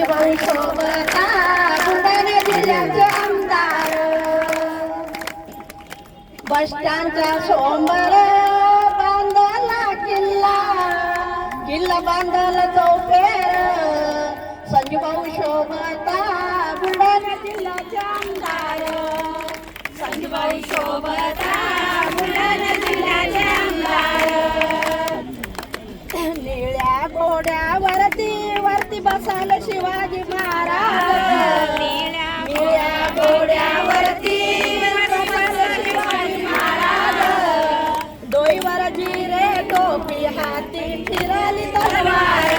संजीभाऊ सोबता बुलढाणा जिल्ह्याचे आमदार बस स्टँडचा सोमवार बांधला किल्ला. किल्ला बांधला चौफेर. संजीभाऊ शोभता बुलढाणा जिल्ह्याचे आमदार. संजीभाऊ शोभता बुलढाणा जिल्ह्याचे आमदार. निळ्या घोड्यावरती बसाल शिवाजी महाराज. निळ्या घोड्यावरती बसाल शिवाजी महाराज. डोईवर जिरे टोपी हाती फिरली तलवार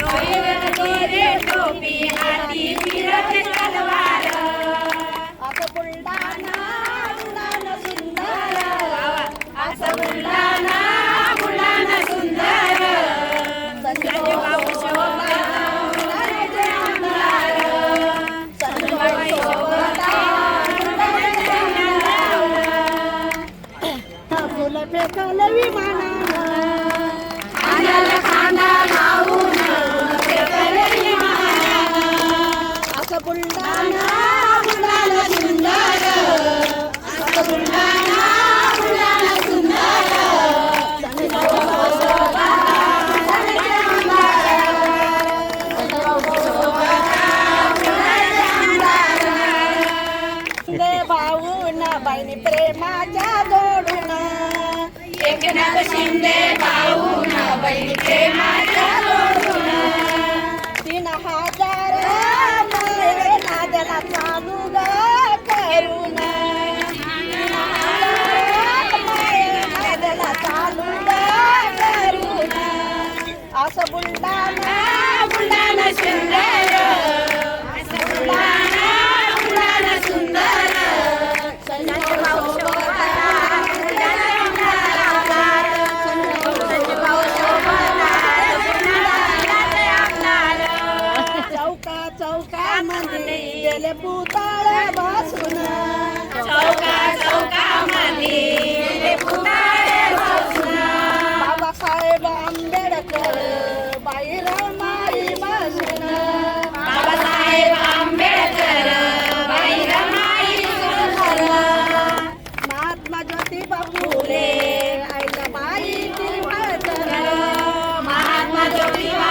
डोईवर जिरे टोपी हाती फिरली तलवार असं बुलढाणा बुलढाणा सुंदर असं बुलढाणा बुलढाणा सुंदर संजयभाऊ शोभा बुलढाण्याचे आमदार संजयभाऊ शोभा बुलढाण्याचे आमदार फुलं फेकलं विमानानं खांद्याला खांदा लावून फेकलं विमानानं असं बुलढाणा बुलढाणा सुंदर असं बुलढाणा बुलढाणा सुंदर एकनाथ शिंदे तीन हजार नादला चालू ग करून. नादला चालू ग करून. असं बुलडा चौका मंदिर पुतळे बसून. चौका चौका मंदिर पुतळे बसून. बाबासाहेब आंबेडकर बाहेर माई बसून. बाबासाहेब आंबेडकर बाहेर माई बसून. महात्मा ज्योतिबा फुले आईला माई महात्मा ज्योतिबा